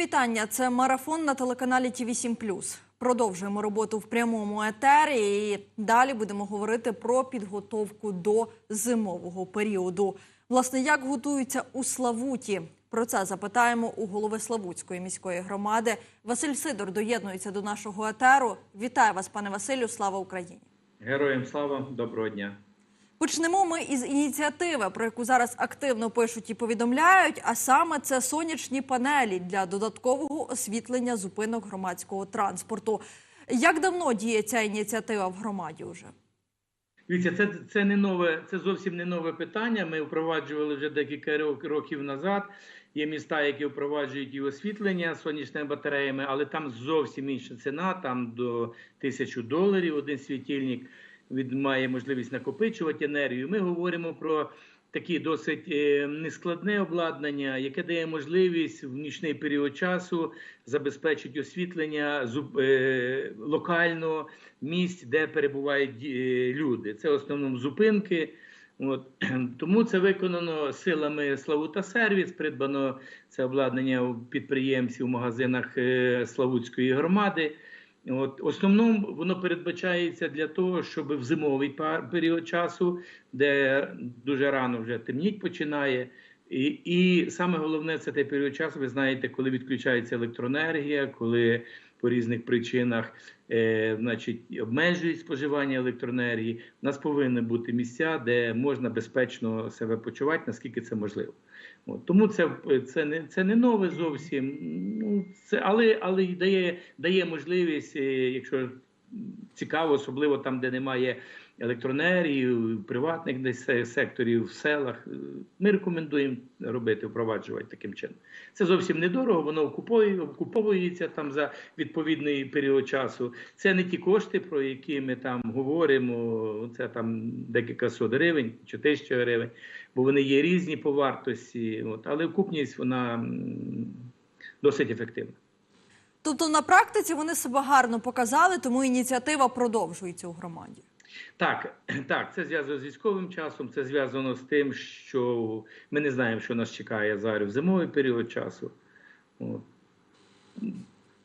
вітання. Це марафон на телеканалі ТІВІ 7 Продовжуємо роботу в прямому етері. І далі будемо говорити про підготовку до зимового періоду. Власне, як готуються у Славуті? Про це запитаємо у голови Славутської міської громади. Василь Сидор доєднується до нашого етеру. Вітаю вас, пане Василю. Слава Україні! Героям слава, доброго дня. Почнемо ми із ініціативи, про яку зараз активно пишуть і повідомляють. А саме це сонячні панелі для додаткового освітлення зупинок громадського транспорту. Як давно діє ця ініціатива в громаді? Вже Дивіться, це, це не нове, це зовсім не нове питання. Ми впроваджували вже декілька рок- років назад. Є міста, які впроваджують і освітлення сонячними батареями, але там зовсім інша ціна. Там до тисячу доларів один світильник від має можливість накопичувати енергію. Ми говоримо про такі досить е, нескладне обладнання, яке дає можливість в нічний період часу забезпечити освітлення е, локально місць, де перебувають е, люди. Це в основному зупинки. От тому це виконано силами Славута Сервіс. Придбано це обладнання у підприємців в магазинах Славутської громади. От основному воно передбачається для того, щоб в зимовий період часу, де дуже рано вже темніть починає. І, і саме головне це той період часу. Ви знаєте, коли відключається електроенергія, коли по різних причинах е, значить, обмежують споживання електроенергії. У нас повинні бути місця, де можна безпечно себе почувати, наскільки це можливо. От, тому це, це, не, це не нове зовсім, ну, це, але, але дає, дає можливість, е, якщо цікаво, особливо там, де немає електроенергії, приватних десь секторів, в селах. е, Ми рекомендуємо робити, впроваджувати таким чином. Це зовсім недорого, воно окуповує, окуповується там за відповідний період часу. Це не ті кошти, про які ми там говоримо. Це там декілька сот гривень чи тисяча гривень, бо вони є різні по вартості. От, але окупність вона досить ефективна. тобто на практиці вони себе гарно показали, тому ініціатива продовжується у громаді. Так, так, це зв'язано з військовим часом, це зв'язано з тим, що ми не знаємо, що нас чекає зараз в зимовий період часу.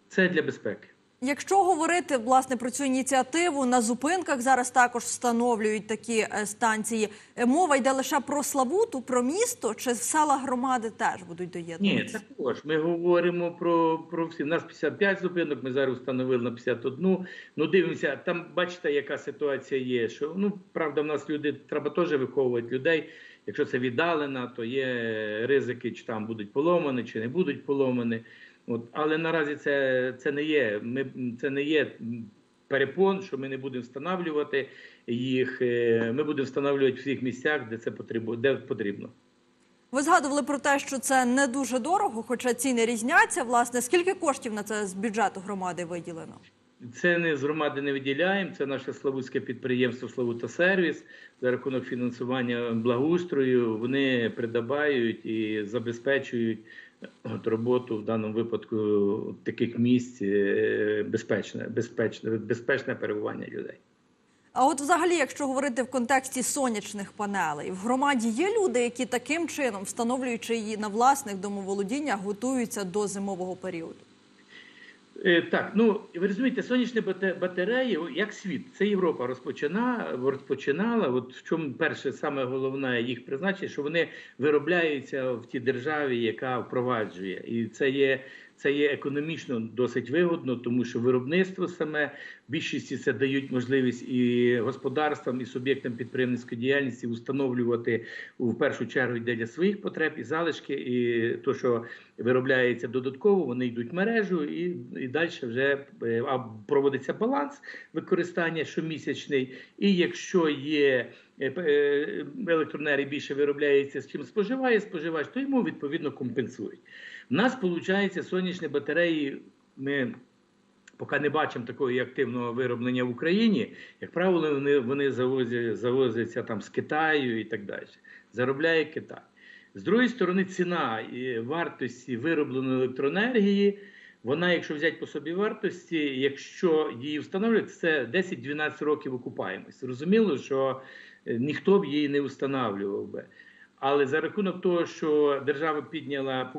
Це для безпеки. Якщо говорити власне про цю ініціативу на зупинках, зараз також встановлюють такі е, станції. Е, Мова йде лише про Славуту, про місто, чи села громади теж будуть Ні, також ми говоримо про, про всі. У нас 55 зупинок, ми зараз встановили на 51. Ну, дивимося, там бачите, яка ситуація є. Що ну правда, в нас люди треба теж виховувати людей. Якщо це віддалено, то є ризики, чи там будуть поломані, чи не будуть поломані. От, але наразі це, це не є. Ми це не є перепон, що ми не будемо встановлювати їх. Е, Ми будемо встановлювати в всіх місцях, де це потрібно, де потрібно. Ви згадували про те, що це не дуже дорого, хоча ціни різняться. Власне, скільки коштів на це з бюджету громади виділено? Це не з громади не виділяємо. Це наше славутське підприємство Славута Сервіс за рахунок фінансування благоустрою. Вони придбають і забезпечують от, роботу в даному випадку таких місць е, безпечне, безпечне, безпечне перебування людей. А от, взагалі, якщо говорити в контексті сонячних панелей, в громаді є люди, які таким чином, встановлюючи її на власних домоволодіннях, готуються до зимового періоду. Е, Так, ну ви розумієте, сонячні батареї, як світ, це Європа розпочина, розпочинала. От в чому перше, саме головне їх призначення, що вони виробляються в тій державі, яка впроваджує, і це є. Це є економічно досить вигодно, тому що виробництво саме в більшості це дають можливість і господарствам, і суб'єктам підприємницької діяльності встановлювати в першу чергу йде для своїх потреб і залишки, і то, що виробляється додатково, вони йдуть в мережу, і, і далі вже е, а проводиться баланс використання щомісячний. І якщо є е, е, електроенергії більше виробляється, з чим споживає споживач, то йому відповідно компенсують. У нас виходить сонячні батареї. Ми поки не бачимо такого активного вироблення в Україні. Як правило, вони, вони завозять, завозяться там з Китаю і так далі. Заробляє Китай. З другої сторони, ціна і вартості виробленої електроенергії. Вона, якщо взяти по собі вартості, якщо її встановлюють, це 10-12 років окупаємось. Зрозуміло, що е, ніхто б її не встановлював би. Але за рахунок того, що держава підняла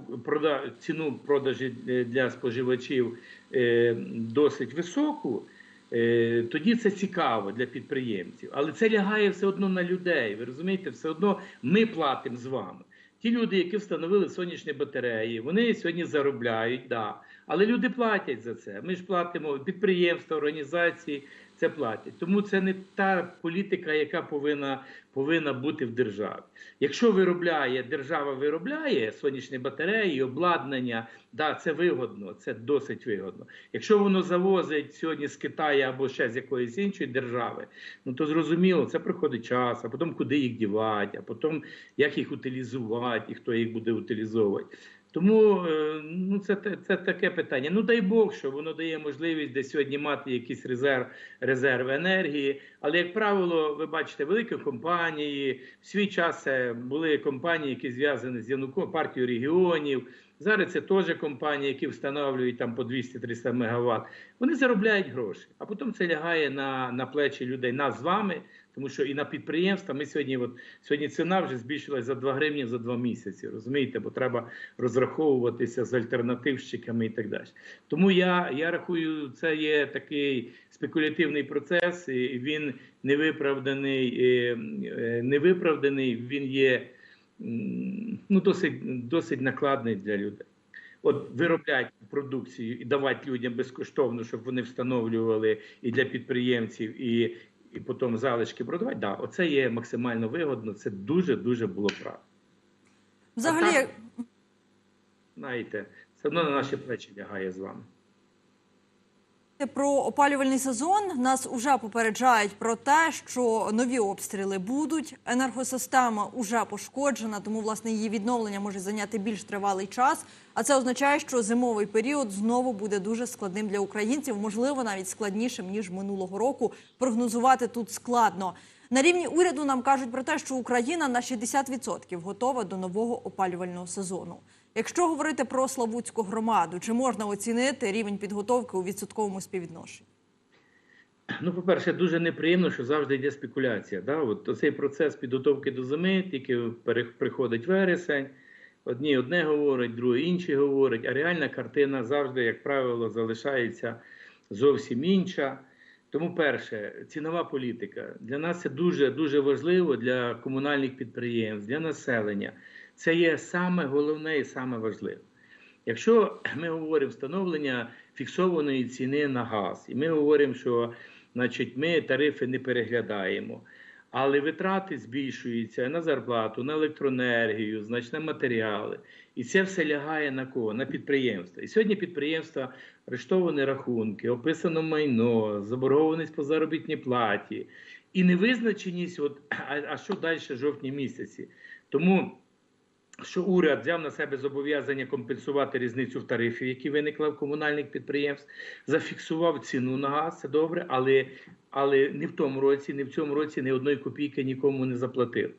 ціну продажі е, для споживачів е, досить високу, е, тоді це цікаво для підприємців. Але це лягає все одно на людей. Ви розумієте, все одно ми платимо з вами. Ті люди, які встановили сонячні батареї, вони сьогодні заробляють, да. але люди платять за це. Ми ж платимо підприємства, організації це платять. Тому це не та політика, яка повинна, повинна бути в державі. Якщо виробляє держава виробляє сонячні батареї, обладнання, да, це вигодно, це досить вигодно. Якщо воно завозить сьогодні з Китаю або ще з якоїсь іншої держави, ну то зрозуміло, це приходить час, а потім куди їх дівати, а потім як їх утилізувати і хто їх буде утилізовувати. Тому е, ну, це, це таке питання. Ну дай Бог, що воно дає можливість десь сьогодні мати якийсь резерв, резерв енергії. Але, як правило, ви бачите, великі компанії, в свій час були компанії, які зв'язані з Януко, партією регіонів. Зараз це теж компанії, які встановлюють там по 200-300 мегаватт. Вони заробляють гроші, а потім це лягає на, на плечі людей, нас з вами, тому що і на підприємства ми сьогодні, от сьогодні ціна вже збільшилась за 2 гривні за 2 місяці. Розумієте, бо треба розраховуватися з альтернативщиками і так далі. Тому я, я рахую, це є такий спекулятивний процес, і він невиправданий, е, е, невиправданий, він є ну, досить, досить накладний для людей. От виробляти продукцію і давати людям безкоштовно, щоб вони встановлювали і для підприємців, і, і потім залишки продавати. Да, оце є максимально вигодно. Це дуже дуже було правильно. Взагалі, так. Знаєте, все одно на наші плечі лягає з вами. Про опалювальний сезон нас уже попереджають про те, що нові обстріли будуть. Енергосистема уже пошкоджена, тому власне її відновлення може зайняти більш тривалий час. А це означає, що зимовий період знову буде дуже складним для українців, можливо, навіть складнішим ніж минулого року. Прогнозувати тут складно. На рівні уряду нам кажуть про те, що Україна на 60% готова до нового опалювального сезону. Якщо говорити про Славутську громаду, чи можна оцінити рівень підготовки у відсотковому співвідношенні? Ну, по-перше, дуже неприємно, що завжди йде спекуляція. Да? От цей процес підготовки до зими, тільки приходить вересень, одні одне говорять, другі інші говорять, а реальна картина завжди, як правило, залишається зовсім інша. Тому, перше, цінова політика для нас це дуже дуже важливо для комунальних підприємств, для населення. Це є саме головне і саме важливе. Якщо ми говоримо встановлення фіксованої ціни на газ, і ми говоримо, що значить, ми тарифи не переглядаємо, але витрати збільшуються на зарплату, на електроенергію, значить, на матеріали. І це все лягає на кого? На підприємства. І сьогодні підприємства арештовані рахунки, описано майно, заборгованість по заробітній платі і невизначеність, от, а, а що далі жовтні місяці. Тому що уряд взяв на себе зобов'язання компенсувати різницю в тарифі, які виникла в комунальних підприємств, зафіксував ціну на газ, це добре, але, але не в тому році, не в цьому році ні одної копійки нікому не заплатили.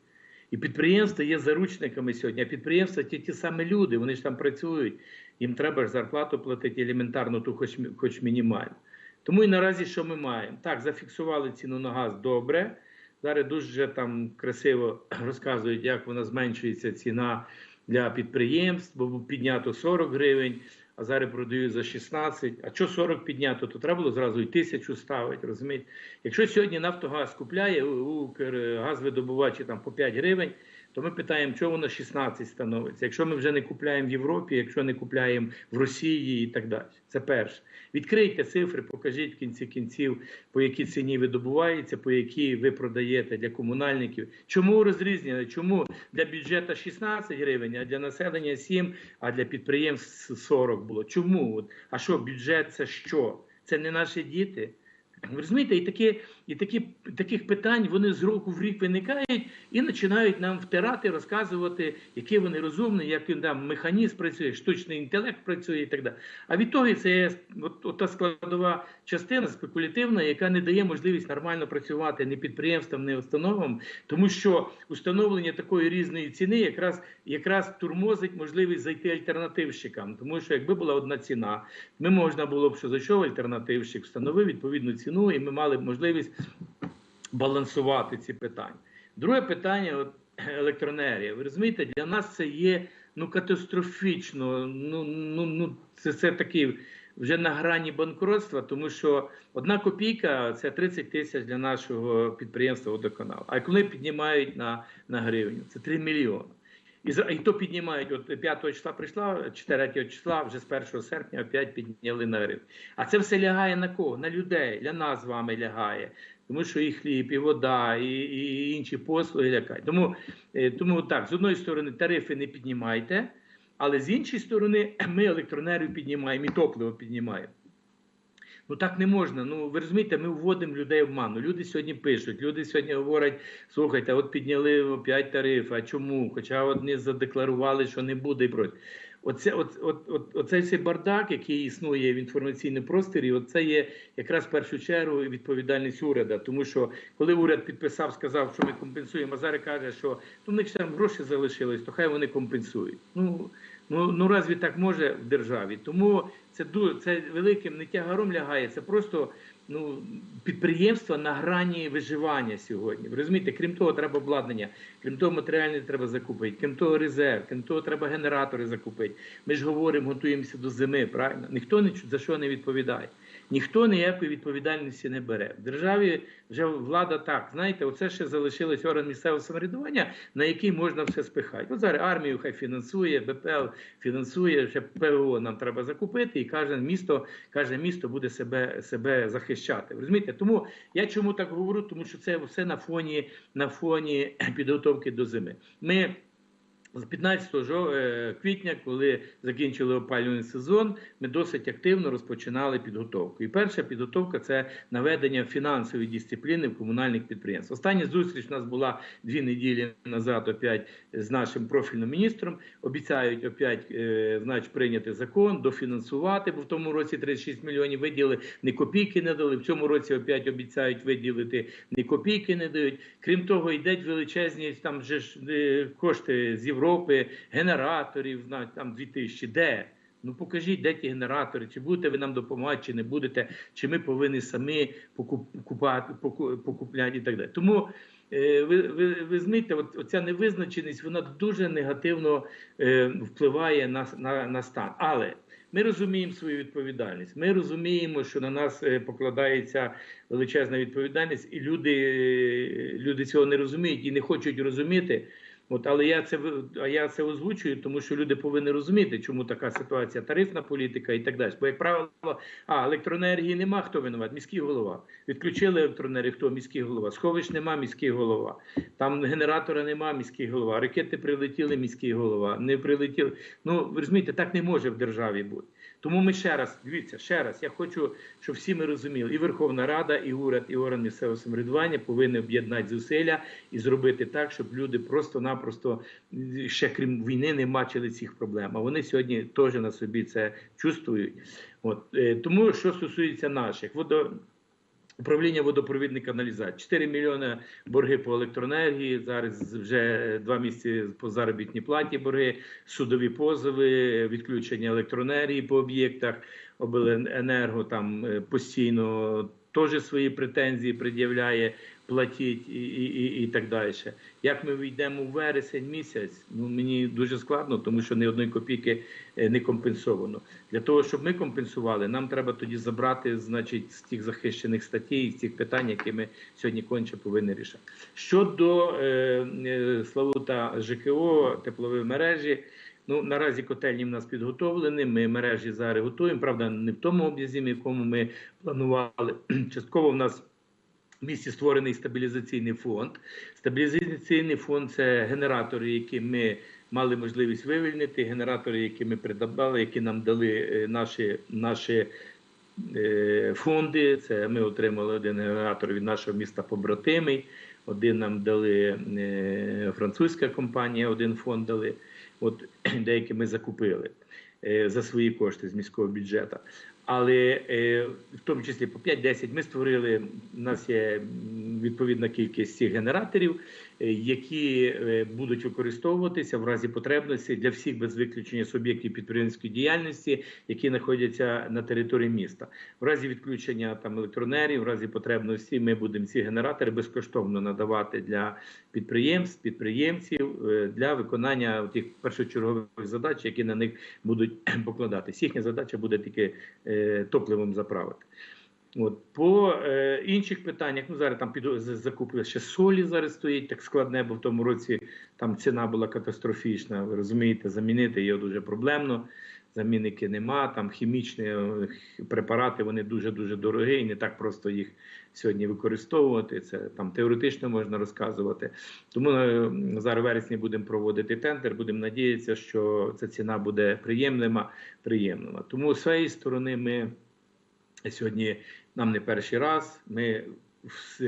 І підприємства є заручниками сьогодні. А підприємства ті ті самі люди, вони ж там працюють. Їм треба ж зарплату платити елементарно, ту хоч, хоч мінімально. Тому і наразі що ми маємо? Так, зафіксували ціну на газ добре. Зараз дуже там красиво розказують, як вона зменшується ціна для підприємств, бо піднято 40 гривень, а зараз продають за 16. А що 40 піднято, то треба було зразу і тисячу ставити. розумієте? Якщо сьогодні Нафтогаз купляє газвидобувачі там по 5 гривень, то ми питаємо, чого воно 16 становиться. Якщо ми вже не купляємо в Європі, якщо не купляємо в Росії і так далі. Це перше. Відкрийте цифри, покажіть в кінці кінців, по якій ціні видобувається, по якій ви продаєте для комунальників. Чому розрізнення? Чому для бюджету 16 гривень, а для населення 7, а для підприємств 40 було? Чому? От, А що бюджет це що? Це не наші діти. Ви розумієте, і такі, і такі таких питань вони з року в рік виникають і починають нам втирати, розказувати, які вони розумні, як він там механізм працює, штучний інтелект працює і так далі. А від того це от, от та складова частина спекулятивна, яка не дає можливість нормально працювати ні підприємствам, ні установам, тому що установлення такої різної ціни якраз якраз турмозить можливість зайти альтернативщикам. Тому що якби була одна ціна, ми можна було б, що зайшов альтернативщик, встановив відповідну ціну, і ми мали б можливість балансувати ці питання. Друге питання, от електроенергія. Ви розумієте, для нас це є ну катастрофічно. Ну ну ну це, це такий вже на грані банкротства, тому що одна копійка це 30 тисяч для нашого підприємства водоканалу. А коли піднімають на, на гривню, це 3 мільйони. І, то піднімають, от 5 числа прийшла, 4 числа, вже з 1 серпня опять підняли на гривню. А це все лягає на кого? На людей, для нас з вами лягає. Тому що і хліб, і вода, і, і інші послуги лягають. Тому, е, тому так, з одної сторони, тарифи не піднімайте, але з іншої сторони, ми електроенергію піднімаємо і топливо піднімаємо. Ну так не можна. Ну ви розумієте, ми вводимо людей в ману. Люди сьогодні пишуть, люди сьогодні говорять: слухайте, от підняли опять тариф, а чому? Хоча одні задекларували, що не буде і. Оце, от, от, от, оцей цей бардак, який існує в інформаційному просторі, оце є якраз в першу чергу відповідальність уряду. Тому що коли уряд підписав, сказав, що ми компенсуємо, а зараз каже, що ну, в них ще там гроші залишились, то хай вони компенсують. Ну, ну, ну разві так може в державі? Тому це це великим не тягаром лягає, це просто ну, підприємство на грані виживання сьогодні. Розумієте, крім того, треба обладнання, крім того, матеріальне треба закупити, крім того, резерв, крім того, треба генератори закупити. Ми ж говоримо, готуємося до зими, правильно? Ніхто ні за що не відповідає. Ніхто ніякої відповідальності не бере. В державі вже влада так. Знаєте, оце ще залишилось орган місцевого самоврядування, на який можна все спихати. От зараз армію хай фінансує, БПЛ фінансує, ще ПВО нам треба закупити, і каже місто, каже місто буде себе, себе захищати. Розумієте? Тому я чому так говорю? Тому що це все на фоні, на фоні підготовки до зими. Ми з 15 жо- е, квітня, коли закінчили опалювальний сезон, ми досить активно розпочинали підготовку. І перша підготовка це наведення фінансової дисципліни в комунальних підприємствах. Остання зустріч у нас була дві неділі назад, опять з нашим профільним міністром. Обіцяють опять е, значить, прийняти закон, дофінансувати, бо в тому році 36 мільйонів виділили, ні копійки не дали. В цьому році опять обіцяють виділити, ні копійки не дають. Крім того, йдуть величезні там же ж е, кошти з генераторів, знають, там 2000. Де? Ну покажіть, де ті генератори, чи будете ви нам допомагати, чи не будете, чи ми повинні самі покуп- купати, поку- покупляти і так далі. Тому е, ви, ви, ви знаєте, от, оця невизначеність вона дуже негативно е, впливає на, на, на стан. Але ми розуміємо свою відповідальність. Ми розуміємо, що на нас е, покладається величезна відповідальність, і люди, е, люди цього не розуміють і не хочуть розуміти. От, але я це я це озвучую, тому що люди повинні розуміти, чому така ситуація, тарифна політика і так далі. Бо, як правило, а електроенергії нема, хто винуват? Міський голова. Відключили електроенергію, хто міський голова. Сховищ нема, міський голова. Там генератора нема, міський голова. Ракети прилетіли, міський голова. Не прилетіли. Ну розумієте, так не може в державі бути. Тому ми ще раз дивіться, ще раз. Я хочу, щоб всі ми розуміли, і Верховна Рада, і уряд, і орган місцевого самоврядування повинні об'єднати зусилля і зробити так, щоб люди просто-напросто ще крім війни не бачили цих проблем. А вони сьогодні теж на собі це чувствують. От е, тому, що стосується наших водо. Управління водопровідної каналізації 4 мільйони борги по електроенергії. Зараз вже два місяці по заробітній платі борги, судові позови, відключення електроенергії по об'єктах. Обленерго там е, постійно теж свої претензії пред'являє, платіть і, і, і, так далі. Як ми війдемо у вересень місяць? Ну мені дуже складно, тому що ні одної копійки е, не компенсовано. Для того, щоб ми компенсували, нам треба тоді забрати, значить, з тих захищених статей, з тих питань, які ми сьогодні конче повинні рішати. Щодо е, е, Славута ЖКО, теплової мережі. Ну, наразі котельні в нас підготовлені. Ми мережі зараз готуємо. Правда, не в тому об'язі, в якому ми планували. Частково в нас в місті створений стабілізаційний фонд. Стабілізаційний фонд це генератори, які ми мали можливість вивільнити, генератори, які ми придбали, які нам дали е, наші, наші е, фонди. Це ми отримали один генератор від нашого міста побратимий. Один нам дали е, французька компанія, один фонд дали. От деякі ми закупили за свої кошти з міського бюджету. Але е, в тому числі по 5-10 ми створили. У нас є відповідна кількість цих генераторів, е, які е, будуть використовуватися в разі потребності для всіх без виключення суб'єктів підприємницької діяльності, які знаходяться на території міста. В разі відключення там електроенергії, в разі потребності, ми будемо ці генератори безкоштовно надавати для підприємств, підприємців для виконання тих першочергових задач, які на них будуть покладатися. Їхня задача буде тільки топливом заправити. От по е, інших питаннях, ну зараз там піду закупили ще солі. Зараз стоїть так складне, бо в тому році там ціна була катастрофічна. Ви розумієте, замінити її дуже проблемно. Замінники нема. Там хімічні е, препарати вони дуже дуже дорогі, і не так просто їх сьогодні використовувати. Це там теоретично можна розказувати. Тому е, зараз вересні будемо проводити тендер. Будемо надіятися, що ця ціна буде приємлива. приємлива. Тому з своєї сторони ми. Сьогодні нам не перший раз. Ми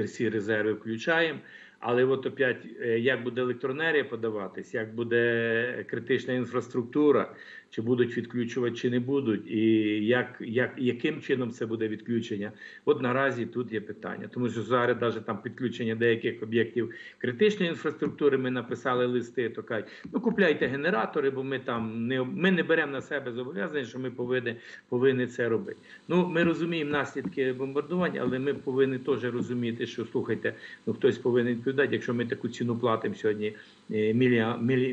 всі- резерви включаємо. Але от опять, е, як буде електроенергія подаватись, як буде критична інфраструктура, чи будуть відключувати, чи не будуть, і як, як, яким чином це буде відключення? От наразі тут є питання. Тому що зараз навіть там підключення деяких об'єктів критичної інфраструктури ми написали листи, то кажуть, ну купляйте генератори, бо ми там не ми не беремо на себе зобов'язання, що ми повинні, повинні це робити. Ну ми розуміємо наслідки бомбардування, але ми повинні теж розуміти, що слухайте, ну хтось повинен відповідати, якщо ми таку ціну платимо сьогодні е,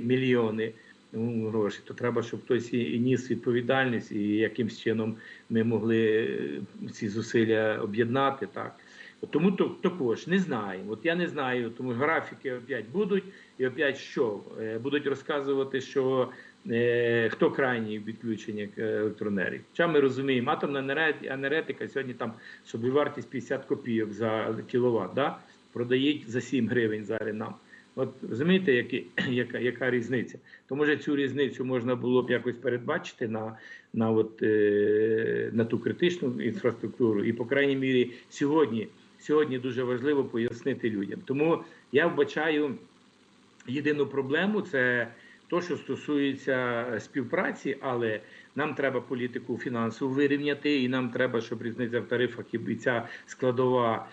мільйони. Ну, Гроші, то треба, щоб хтось і, ніс відповідальність, і якимсь чином ми могли е, ці зусилля об'єднати. Так тому то також не знаю. От я не знаю, тому графіки опять будуть, і опять що Е, будуть розказувати, що е, хто крайній в відключенні електроенергії. Хоча ми розуміємо, атомна енергетика- сьогодні там собівартість 50 копійок за кіловат, да? продають за 7 гривень зараз нам. От розумієте, які, яка, яка різниця? То може цю різницю можна було б якось передбачити на, на, от, е, на ту критичну інфраструктуру. І, по крайній мірі, сьогодні, сьогодні дуже важливо пояснити людям. Тому я вбачаю єдину проблему це то, що стосується співпраці, але нам треба політику фінансову вирівняти, і нам треба, щоб різниця в тарифах і ця складова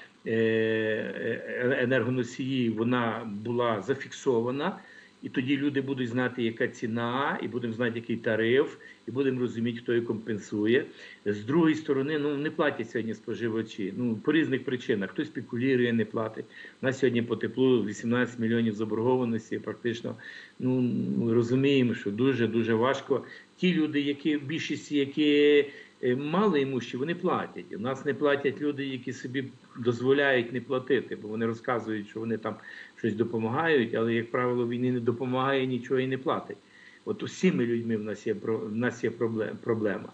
енергоносії вона була зафіксована. І тоді люди будуть знати, яка ціна, і будемо знати, який тариф, і будемо розуміти, хто її компенсує. З другої сторони, ну не платять сьогодні споживачі. Ну по різних причинах. Хтось спекулює, не платить. У нас сьогодні по теплу 18 мільйонів заборгованості. Практично ну розуміємо, що дуже дуже важко. Ті люди, які в більшості, які е, мали імущі, вони платять. У нас не платять люди, які собі дозволяють не платити, бо вони розказують, що вони там щось допомагають, але як правило, війни не допомагає нічого і не платить. От усіми людьми в нас є в нас є проблема.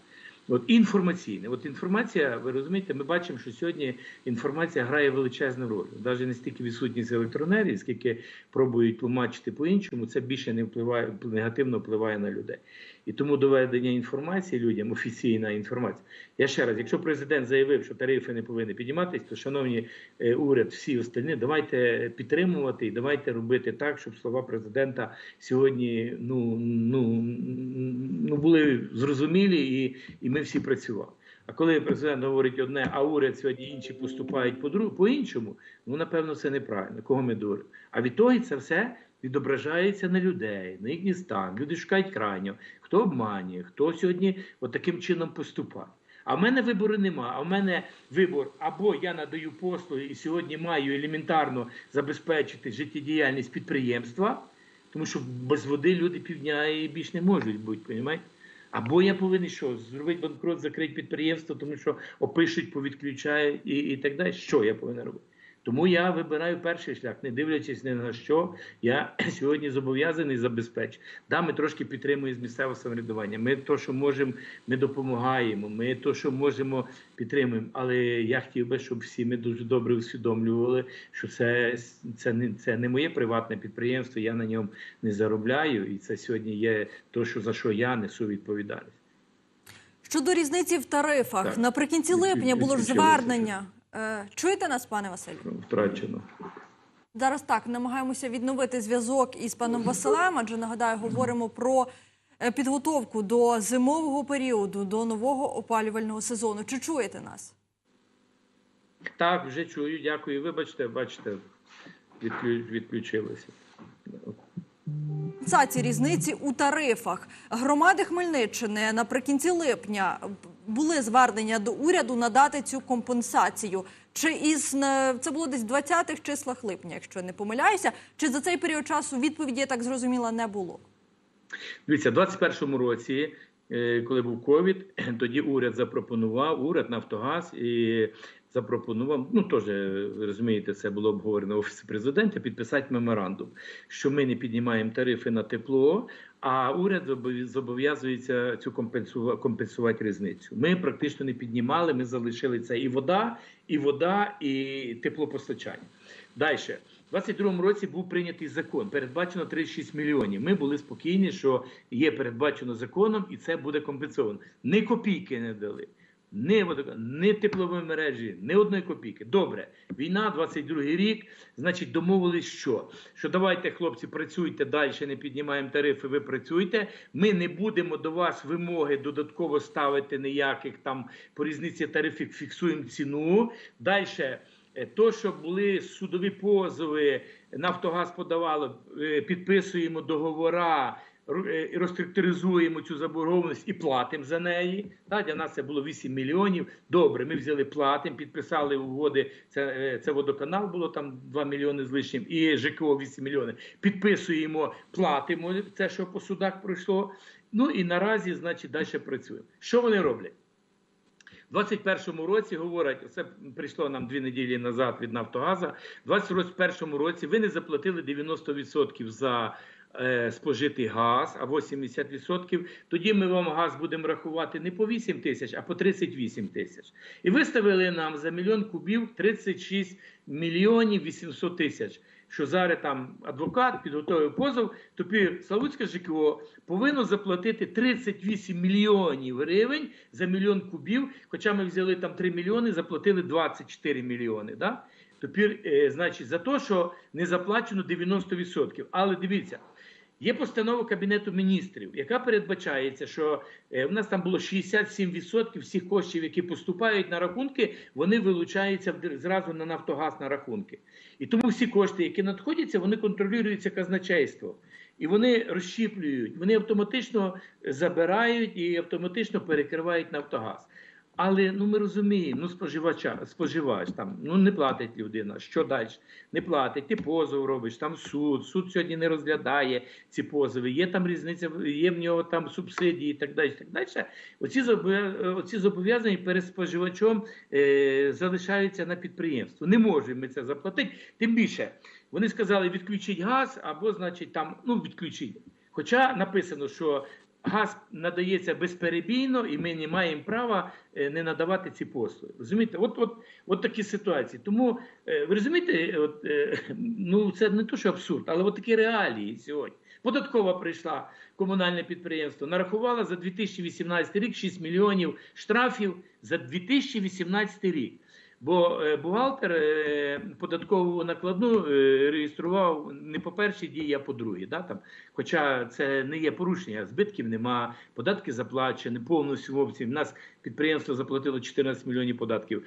От інформаційне, от інформація, ви розумієте, ми бачимо, що сьогодні інформація грає величезну роль. Навіть не стільки відсутність електроенергії, скільки пробують тлумачити по-іншому, це більше не впливає негативно впливає на людей. І тому доведення інформації людям, офіційна інформація. Я ще раз, якщо президент заявив, що тарифи не повинні підніматись, то шановні е, уряд, всі остальні, давайте підтримувати і давайте робити так, щоб слова президента сьогодні ну, ну, ну були зрозумілі, і, і ми всі працювали. А коли президент говорить одне, а уряд сьогодні інші поступають по по-іншому, ну напевно це неправильно. Кого ми дуримо? А відтоді це все відображається на людей, на їхній стан. Люди шукають крайнього, хто обманює, хто сьогодні таким чином поступає. А в мене вибору нема. А в мене вибор або я надаю послуги і сьогодні маю елементарно забезпечити життєдіяльність підприємства, тому що без води люди півдня і більш не можуть бути, понімаєте? Або я повинен що, зробити банкрот, закрити підприємство, тому що опишуть, повідключають і, і так далі. Що я повинен робити? Тому я вибираю перший шлях, не дивлячись ні на що, я сьогодні зобов'язаний забезпечити. Да, ми трошки підтримуємо з місцевого самоврядування. Ми то, що можемо, ми допомагаємо. Ми то, що можемо, підтримуємо. Але я хотів би, щоб всі ми дуже добре усвідомлювали, що це, це, не, це не моє приватне підприємство, я на ньому не заробляю, і це сьогодні є то, що за що я несу відповідальність. Щодо різниці в тарифах, Так. наприкінці липня було ж звернення. Е, Чуєте нас, пане Василю? Втрачено. Зараз так намагаємося відновити зв'язок із паном Василем, адже нагадаю, говоримо про е, підготовку до зимового періоду, до нового опалювального сезону. Чи чуєте нас? Так, вже чую, дякую. Вибачте, бачите, відклю- відключилося. Компенсації різниці у тарифах. Громади Хмельниччини наприкінці липня були звернення до уряду надати цю компенсацію. Чи із е, це було десь в 20-х числах липня, якщо не помиляюся, чи за цей період часу відповіді, я так зрозуміла, не було? Дивіться, в 21-му році, е, коли був ковід, тоді уряд запропонував, уряд Нафтогаз і запропонував, ну теж розумієте, це було обговорено в офісі президента, підписати меморандум, що ми не піднімаємо тарифи на тепло. А уряд зобов'я- зобов'язується цю компенсувати, різницю. Ми практично не піднімали. Ми залишили це і вода, і вода, і теплопостачання. Далі. У 22-му році був прийнятий закон. Передбачено 36 мільйонів. Ми були спокійні, що є передбачено законом, і це буде компенсовано. Ні копійки не дали. Ні, ні теплової мережі, ні одної копійки. Добре, війна, 22-й рік. Значить, домовились, що? Що давайте, хлопці, працюйте далі, не піднімаємо тарифи, ви працюйте. Ми не будемо до вас вимоги додатково ставити ніяких там по різниці тарифів, фіксуємо ціну. Далі. Е, То, що були судові позови, Нафтогаз подавало, е, підписуємо договора, ру- е, цю заборгованість і платимо за неї. Так, для нас це було 8 мільйонів. Добре, ми взяли платимо, підписали угоди. Це, е, це водоканал було там 2 мільйони з лишнім, і ЖКО 8 мільйонів. Підписуємо, платимо це, що по судах пройшло. Ну і наразі, значить, далі працюємо. Що вони роблять? У 21-му році говорять, це прийшло нам дві неділі назад від Нафтогаза. У 21-му році ви не заплатили 90% за спожитий газ, а 80%. Тоді ми вам газ будемо рахувати не по 8 тисяч, а по 38 тисяч. І виставили нам за мільйон кубів 36 мільйонів 800 тисяч. Що зараз там адвокат підготовив позов, то пі- Славутське ЖКО повинно заплатити 38 мільйонів гривень за мільйон кубів. Хоча ми взяли там 3 мільйони, заплатили 24 мільйони. Да? Тепер, е, значить, за те, що не заплачено 90%. Але дивіться, Є постанова Кабінету міністрів, яка передбачається, що е, в нас там було 67% всіх коштів, які поступають на рахунки, вони вилучаються зразу на Нафтогаз на рахунки. І тому всі кошти, які надходяться, вони контролюються казначейством. І вони розщіплюють, вони автоматично забирають і автоматично перекривають Нафтогаз. Але ну ми розуміємо, ну споживача, споживач там ну не платить людина. Що далі? Не платить, ти позов робиш, там суд. Суд сьогодні не розглядає ці позови. Є там різниця, є в нього там субсидії і так далі. Так далі. Оці зобов'я- оці зобов'язання перед споживачом е, залишаються на підприємство. Не можемо ми це заплатити. Тим більше вони сказали відключіть газ або, значить, там ну відключіть. Хоча написано, що газ надається безперебійно, і ми не маємо права е, не надавати ці послуги. Розумієте, от, от, от такі ситуації. Тому е, ви розумієте, от, е, ну це не то, що абсурд, але от такі реалії сьогодні. Податкова прийшла комунальне підприємство, нарахувала за 2018 рік 6 мільйонів штрафів за 2018 рік. Бо е, бухгалтер е, податкову накладну е, реєстрував не по першій дії, а по другій. Да, там. Хоча це не є порушення, збитків нема, податки заплачені повністю в обсязі. У нас підприємство заплатило 14 мільйонів податків.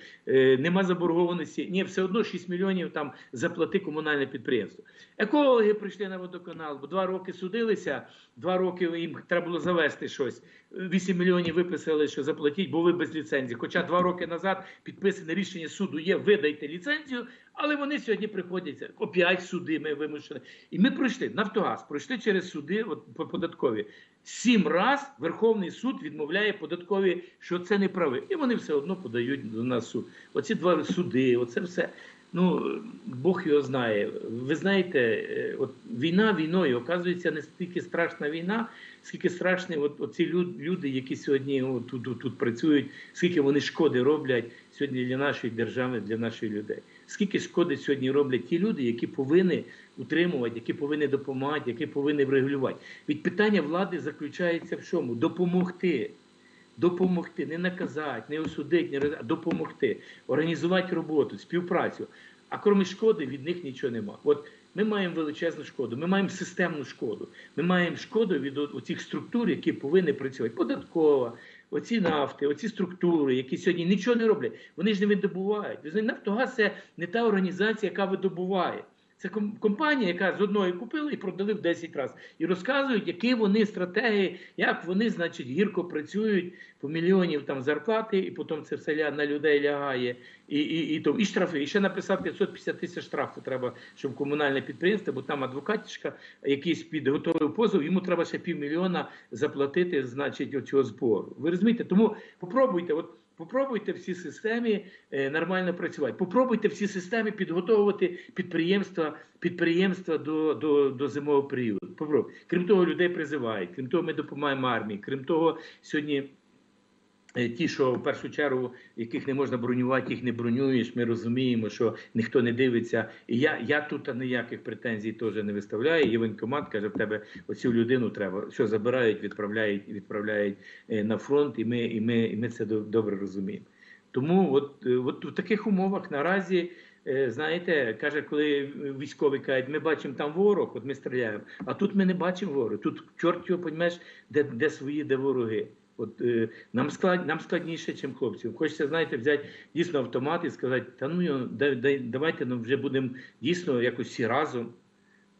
Нема заборгованості. Ні, все одно 6 мільйонів там заплати комунальне підприємство. Екологи прийшли на водоканал, бо два роки судилися, два роки їм треба було завести щось. 8 мільйонів виписали, що заплатіть, бо ви без ліцензії. Хоча два роки назад підписане рішення суду є, видайте ліцензію, але вони сьогодні приходять опять суди. Ми вимушені. І ми пройшли Нафтогаз, пройшли через суди от, податкові. Сім раз Верховний суд відмовляє податкові, що це не праве. І вони все одно подають до нас суд. Оці два суди, оце все. Ну, Бог його знає. Ви знаєте, е, от війна війною, оказується, не стільки страшна війна, скільки страшні от, оці люд- люди, які сьогодні от, тут, тут, тут працюють, скільки вони шкоди роблять сьогодні для нашої держави, для наших людей. Скільки шкоди сьогодні роблять ті люди, які повинні утримувати, які повинні допомагати, які повинні врегулювати. Від питання влади заключається в чому? Допомогти. Допомогти, не наказати, не осудити, не а допомогти, організувати роботу, співпрацю. А крім шкоди, від них нічого нема. От ми маємо величезну шкоду, ми маємо системну шкоду. Ми маємо шкоду від оцих структур, які повинні працювати. Податкова, оці нафти, оці структури, які сьогодні нічого не роблять. Вони ж не видобувають. Нафтогаз це не та організація, яка видобуває. Це компанія, яка з одної купила і продали в 10 разів. І розказують, які вони стратегії, як вони, значить, гірко працюють по мільйонів там зарплати, і потім це все на людей лягає. І, і, і, то, і штрафи. І ще написав 550 тисяч штрафу треба, щоб комунальне підприємство, бо там адвокатішка якийсь підготовив позов, йому треба ще півмільйона заплатити, значить, оцього збору. Ви розумієте? Тому попробуйте, от Попробуйте в цій системі е, нормально працювати. Попробуйте в цій системі підготовувати підприємства, підприємства до, до, до зимового періоду. Попробуйте. Крім того, людей призивають, крім того, ми допомагаємо армії. Крім того, сьогодні ті, що в першу чергу, яких не можна бронювати, їх не бронюєш. Ми розуміємо, що ніхто не дивиться. І я, я тут ніяких претензій теж не виставляю. Є воєнкомат, каже, в тебе оцю людину треба. Що забирають, відправляють, відправляють е, на фронт, і ми, і ми, і ми це до- добре розуміємо. Тому от, е, от в таких умовах наразі. е, Знаєте, каже, коли військові кажуть, ми бачимо там ворог, от ми стріляємо. А тут ми не бачимо ворога. Тут чорт його понімаєш, де, де свої, де вороги. От е, нам склад, нам складніше, ніж хлопцям. Хочеться, знаєте, взяти дійсно автомат і сказати, та ну його, дай, давайте ну, вже будемо дійсно якось всі разом.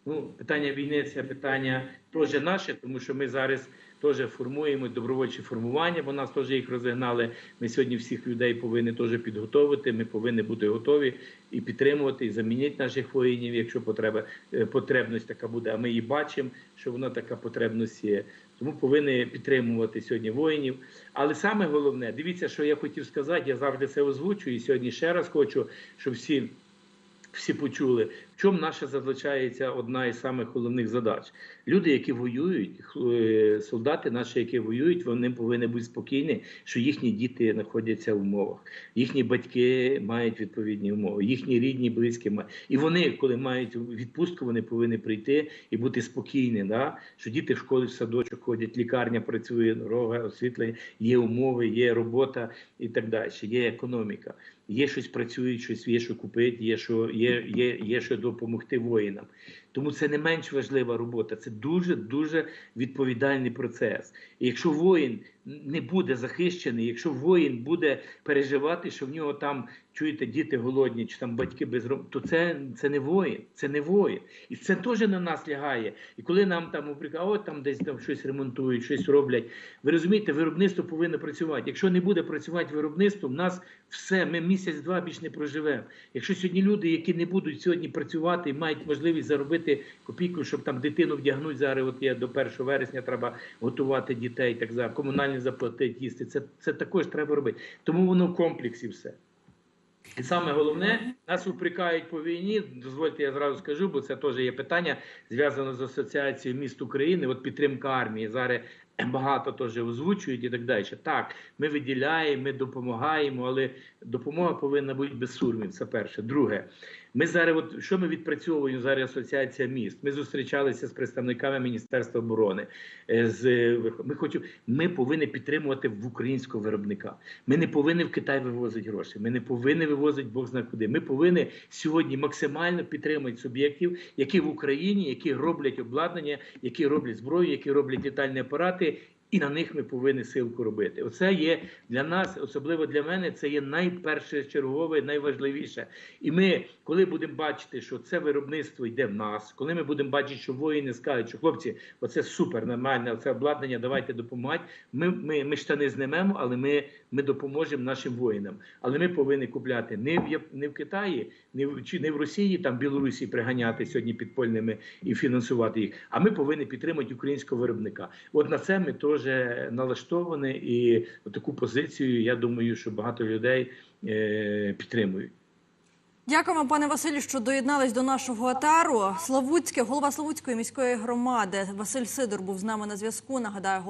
Ну, питання війни це питання теж наше, тому що ми зараз теж формуємо добровольчі формування, бо нас теж їх розігнали. Ми сьогодні всіх людей повинні теж підготовити. Ми повинні бути готові і підтримувати, і замінити наших воїнів, якщо потреба, е, потребність така буде. А ми її бачимо, що вона така потребність є. Тому повинні підтримувати сьогодні воїнів. Але саме головне, дивіться, що я хотів сказати, я завжди це озвучую, і сьогодні ще раз хочу, щоб всі всі почули, в чому наша залишається одна із самих головних задач. Люди, які воюють, е, солдати наші, які воюють, вони повинні бути спокійні, що їхні діти знаходяться в умовах, їхні батьки мають відповідні умови, їхні рідні, близькі мають. І вони, коли мають відпустку, вони повинні прийти і бути спокійні. Да? Що діти в школі, в садочок ходять, лікарня працює, дорога, освітлення, є умови, є робота і так далі, є економіка. Є щось працює, щось є, що купити, є що є, є, є що допомогти воїнам. Тому це не менш важлива робота. Це дуже дуже відповідальний процес. І якщо воїн не буде захищений, якщо воїн буде переживати, що в нього там чуєте, діти голодні, чи там батьки без ром, то це, це не воїн, це не воїн. І це теж на нас лягає. І коли нам там упрекають, там десь там щось ремонтують, щось роблять. Ви розумієте, виробництво повинно працювати. Якщо не буде працювати виробництво, в нас все, ми місяць-два більш не проживемо. Якщо сьогодні люди, які не будуть сьогодні працювати і мають можливість заробити копійку, щоб там дитину вдягнути зараз, от є до 1 вересня треба готувати дітей, так за комунальні заплатити, їсти. Це, це також треба робити. Тому воно в комплексі все. І саме головне, нас упрекають по війні. Дозвольте, я зразу скажу, бо це теж є питання зв'язане з асоціацією міст України. От підтримка армії зараз багато теж озвучують і так далі. Так, ми виділяємо, ми допомагаємо, але допомога повинна бути без сурмів. Це перше. Друге, ми зараз, от що ми відпрацьовуємо зараз асоціація міст. Ми зустрічалися з представниками Міністерства оборони. е, З ми хочемо, ми повинні підтримувати в українського виробника. Ми не повинні в Китай вивозити гроші. Ми не повинні вивозити Бог зна куди. Ми повинні сьогодні максимально підтримати суб'єктів, які в Україні, які роблять обладнання, які роблять зброю, які роблять літальні апарати. І на них ми повинні силку робити. Оце є для нас, особливо для мене, це є найперше чергове, найважливіше. І ми, коли будемо бачити, що це виробництво йде в нас, коли ми будемо бачити, що воїни скажуть, що хлопці, оце супер, нормальне, це обладнання, давайте допомагати. Ми, ми, ми штани знімемо, але ми, ми допоможемо нашим воїнам. Але ми повинні купляти не в не в Китаї, не в чи не в Росії, там Білорусі приганяти сьогодні підпольними і фінансувати їх. А ми повинні підтримати українського виробника. От на це ми теж налаштовані, і таку позицію я думаю, що багато людей е, підтримують. Дякуємо, пане Василю, що доєднались до нашого етеру. Славутське, голова Славутської міської громади Василь Сидор був з нами на зв'язку. Нагадаю,